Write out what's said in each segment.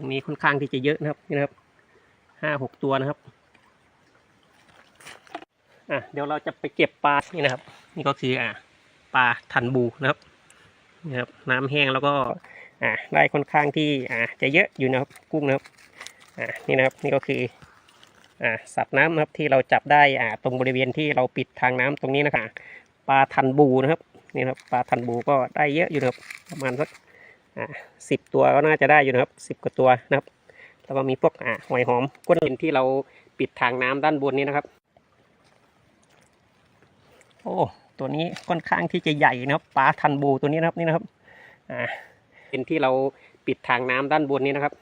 รงนี้ค่อนข้างที่จะเยอะนะครับนี่นะครับห้าหกตัวนะครับอะเดี๋ยวเราจะไปเก็บปลานี่นะครับ นี่ก็คืออะปลาทันบูนะครับนี่ครับ น้ำแห้งแล้วก็อะได้ค่อนข้างที่อะจะเยอะอยู่นะครับกุ้งนะครับอะนี่นะครับนี่ก็คืออะสัตว์น้ำนะครับที่เราจับได้อะตรงบริเวณที่เราปิดทางน้ำตรงนี้นะครับปลาทันบูนะครับนี่นะครับปลาทันบูก็ได้เยอะอยู่นะครับประมาณสัก สิบตัวก็น่าจะได้อยู่นะครับสิบกว่าตัวนะครับ แล้วก็มีพวกอ่าหอยหอมก้นเลนที่เราปิดทางน้ำด้านบนนี้นะครับ โอ้ตัวนี้ค่อนข้างที่จะใหญ่นะครับปลาทันบูตัวนี้นะครับนี่นะครับอ่าเป็นที่เราปิดทางน้ำด้านบนนี้นะครับ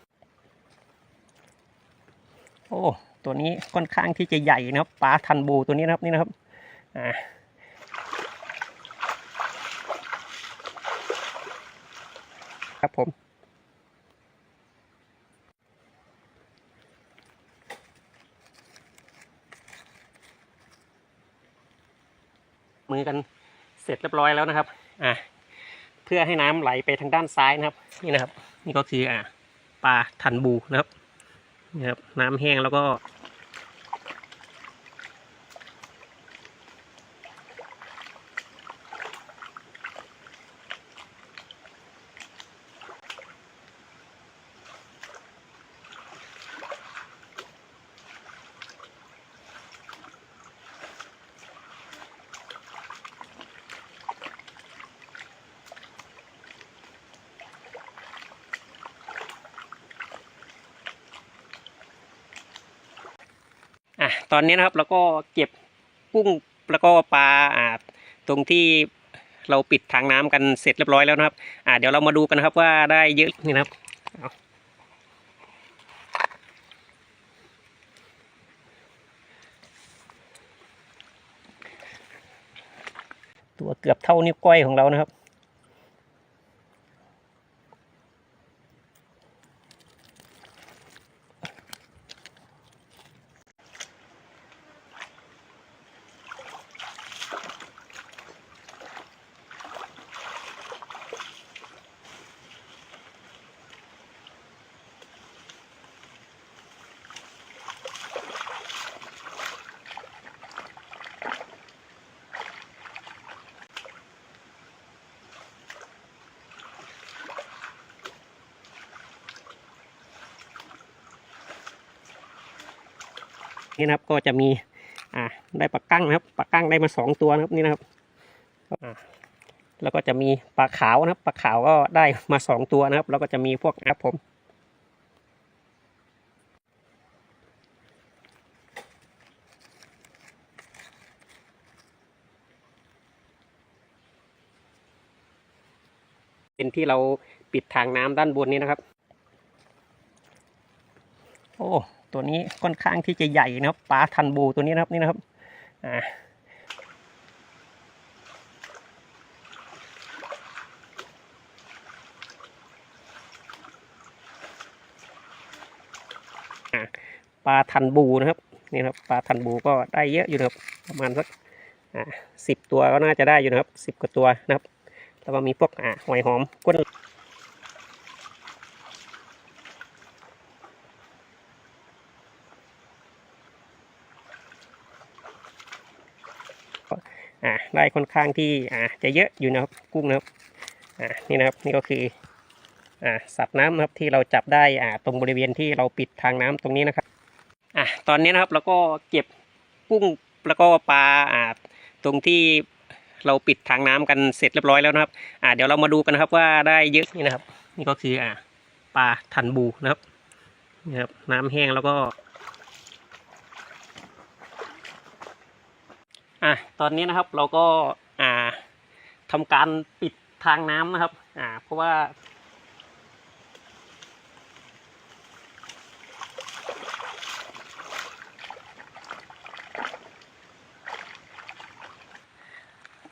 โอ้ตัวนี้ค่อนข้างที่จะใหญ่นะครับปลาทันบูตัวนี้นะครับนี่นะครับอ่า ครับ ผม มือกันเสร็จเรียบร้อยแล้วนะครับ อ่าเพื่อให้น้ำไหลไปทางด้านซ้ายนะครับ นี่นะครับ นี่ก็คืออ่าปลาทันบูนะครับนี่ครับ น้ำแห้งแล้วก็ ตอนนี้นะครับเราก็เก็บกุ้งแล้วก็ปลาอ่าตรงที่เราปิดทางน้ำกันเสร็จเรียบร้อยแล้วนะครับ อ่าเดี๋ยวเรามาดูกันนะครับว่าได้เยอะนี่นะครับตัวเกือบเท่านิ้วก้อยของเรานะครับ นี่นะครับ ก็จะมีอ่าได้ปลากั้งนะครับปลากั้งได้มาสองตัวนะครับนี่นะครับอ่าแล้วก็จะมีปลาขาวนะครับปลาขาวก็ได้มาสองตัวนะครับ แล้วก็จะมีพวกนะครับผมเป็นที่เราปิดทางน้ำด้านบนนี้นะครับ โอ้ ตัวนี้ค่อนข้างที่จะใหญ่นะครับปลาทันบูตัวนี้นะครับนี่นะครับอ่าปลาทันบูนะครับนี่ครับปลาทันบูก็ได้เยอะอยู่นะครับประมาณสักอ่าสิบตัวก็น่าจะได้อยู่นะครับสิบกว่าตัวนะครับแล้วก็มีพวกอ่าหอยหอมก้น อ่าได้ค่อนข้างที่อ่าจะเยอะอยู่นะครับกุ้งนะครับอ่านี่นะครับนี่ก็คืออ่าสัตว์น้ำนะครับที่เราจับได้อ่าตรงบริเวณที่เราปิดทางน้ำตรงนี้นะครับอ่าตอนนี้นะครับเราก็เก็บกุ้งแล้วก็ปลาอ่าตรงที่เราปิดทางน้ำกันเสร็จเรียบร้อยแล้วนะครับอ่าเดี๋ยวเรามาดูกันนะครับว่าได้เยอะนี่นะครับ นี่ก็คืออ่าปลาทันบูนะครับนี่ครับน้ำแห้งแล้วก็ อะตอนนี้นะครับเราก็อ่าทำการปิดทางน้ำนะครับ อ่า เพราะว่า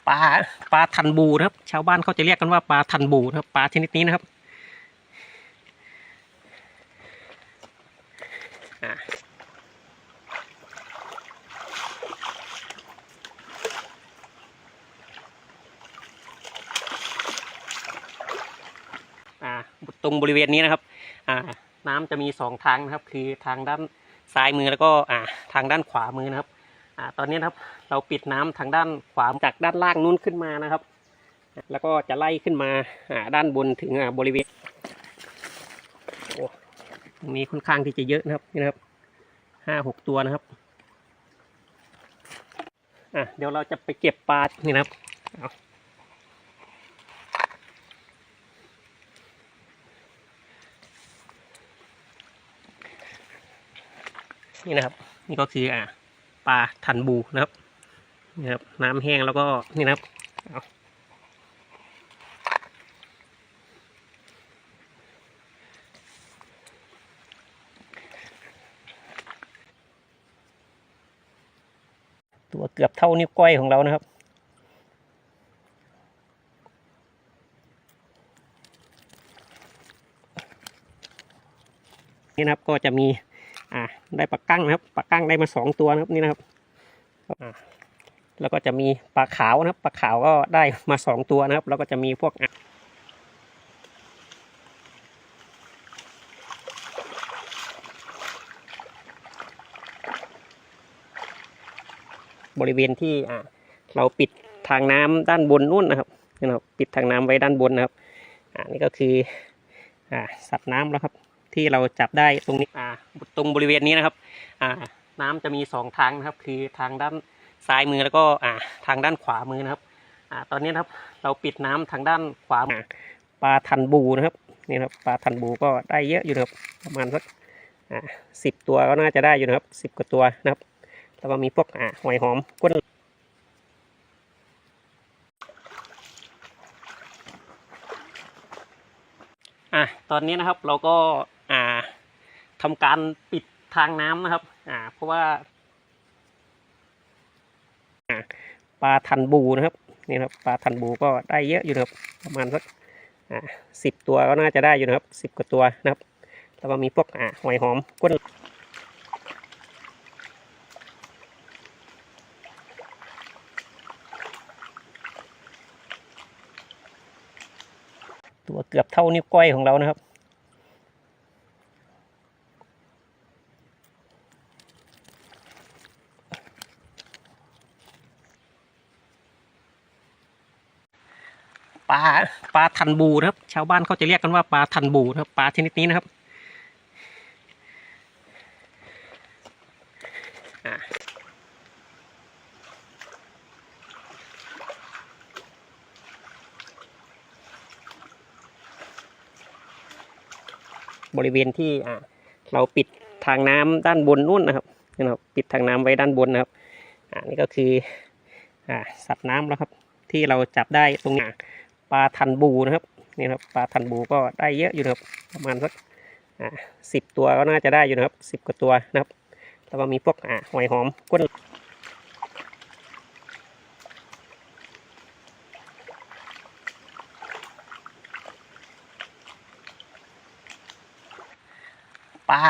ปลาปลาทันบูนะครับ ชาวบ้านเขาจะเรียกกันว่าปลาทันบูนะครับปลาชนิดนี้นะครับ อ่า อ่า ตรงบริเวณนี้นะครับ อ่า น้ำจะมีสองทางนะครับ คือทางด้านซ้ายมือแล้วก็อ่าทางด้านขวามือนะครับ อ่า ตอนนี้นะครับ เราปิดน้ำทางด้านขวาจากด้านล่างนู้นขึ้นมานะครับ แล้วก็จะไล่ขึ้นมาอ่าด้านบนถึงอ่าบริเวณโอ้ตรงนี้ค่อนข้างที่จะเยอะนะครับนี่นะครับห้าหกตัวนะครับอะเดี๋ยวเราจะไปเก็บปลานี่นะครับเอา นี่นะครับ นี่ก็คืออ่าปลาทันบูนะครับนี่ครับ น้ำแห้งแล้วก็นี่นะครับตัวเกือบเท่านิ้วก้อยของเรานะครับนี่นะครับก็จะมี ได้ปลากั้งนะครับปลากั้งได้มาสองตัวนะครับนี่นะครับอ่าแล้วก็จะมีปลาขาวนะครับปลาขาวก็ได้มาสองตัวนะครับ แล้วก็จะมีพวกอะบริเวณที่อ่าเราปิดทางน้ำด้านบนนู่นนะครับนี่นะครับ ปิดทางน้ำไว้ด้านบนนะครับ อ่านี่ก็คืออ่าสัตว์น้ำแล้วครับ ที่เราจับได้ตรงนี้อ่าตรงบริเวณนี้นะครับ อ่า น้ำจะมีสองทางนะครับ คือทางด้านซ้ายมือแล้วก็อ่าทางด้านขวามือนะครับ อ่า ตอนนี้นะครับ เราปิดน้ำทางด้านขวามือปลาทันบูนะครับนี่นะครับปลาทันบูก็ได้เยอะอยู่นะครับ ประมาณสักอ่าสิบตัวก็น่าจะได้อยู่นะครับสิบกว่าตัวนะครับ แล้วก็มีพวกอ่าหอยหอมก้นอะตอนนี้นะครับเราก็ อ่าทำการปิดทางน้ำนะครับ อ่า เพราะว่าอ่าปลาทันบูนะครับนี่ครับปลาทันบูก็ได้เยอะอยู่นะครับ ประมาณสักอ่าสิบตัวก็น่าจะได้อยู่นะครับสิบกว่าตัวนะครับ แล้วก็มีพวกอ่าหอยหอมก้นตัวเกือบเท่านิ้วก้อยของเรานะครับ ปลาปลาทันบูนะครับ ชาวบ้านเขาจะเรียกกันว่าปลาทันบูนะครับปลาชนิดนี้นะครับบริเวณที่เราปิดทางน้ำด้านบนนู่นนะครับนี่นะครับ ปิดทางน้ำไว้ด้านบนนะครับ อ่านี่ก็คืออ่าสัตว์น้ำแล้วครับ ที่เราจับได้ตรงนี้ ปลาทันบูนะครับนี่ครับปลาทันบูก็ได้เยอะอยู่นะครับประมาณสักอ่าสิบตัวก็น่าจะได้อยู่นะครับสิบกว่าตัวนะครับ แล้วก็มีพวกอ่าหอยหอมก้นปลา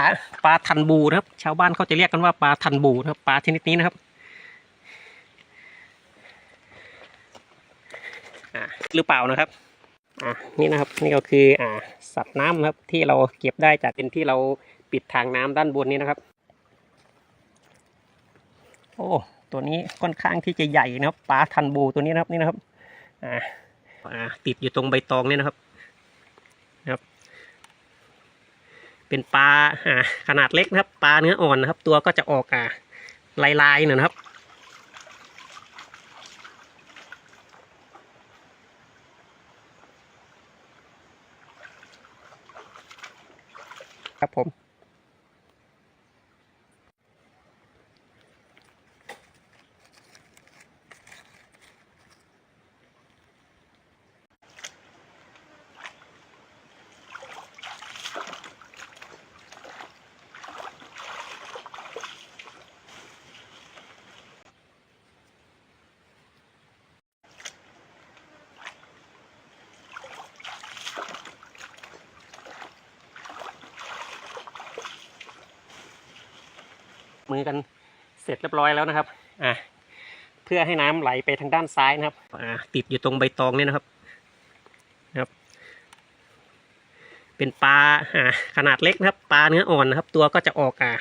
ปลาทันบูนะครับ ชาวบ้านเขาจะเรียกกันว่าปลาทันบูนะครับปลาชนิดนี้นะครับ อ่า หรือเปล่านะครับอ่านี่นะครับนี่ก็คืออ่าสัตว์น้ำนะครับที่เราเก็บได้จากเป็นที่เราปิดทางน้ำด้านบนนี้นะครับ โอ้ตัวนี้ค่อนข้างที่จะใหญ่นะครับปลาทันบูตัวนี้นะครับนี่นะครับอ่าอ่าติดอยู่ตรงใบตองนี่นะครับนะครับ เป็นปลาอ่าขนาดเล็กนะครับ ปลาเนื้ออ่อนนะครับ ตัวก็จะออกอ่าลายๆหน่อยนะครับ ครับผม มือกันเสร็จเรียบร้อยแล้วนะครับ อะเพื่อให้น้ำไหลไปทางด้านซ้ายนะครับ อ่า ติดอยู่ตรงใบตองเนี่ยนะครับ นะครับเเป็นปลาอ่าขนาดเล็กนะครับ ปลาเนื้ออ่อนนะครับ ตัวก็จะออกอ่า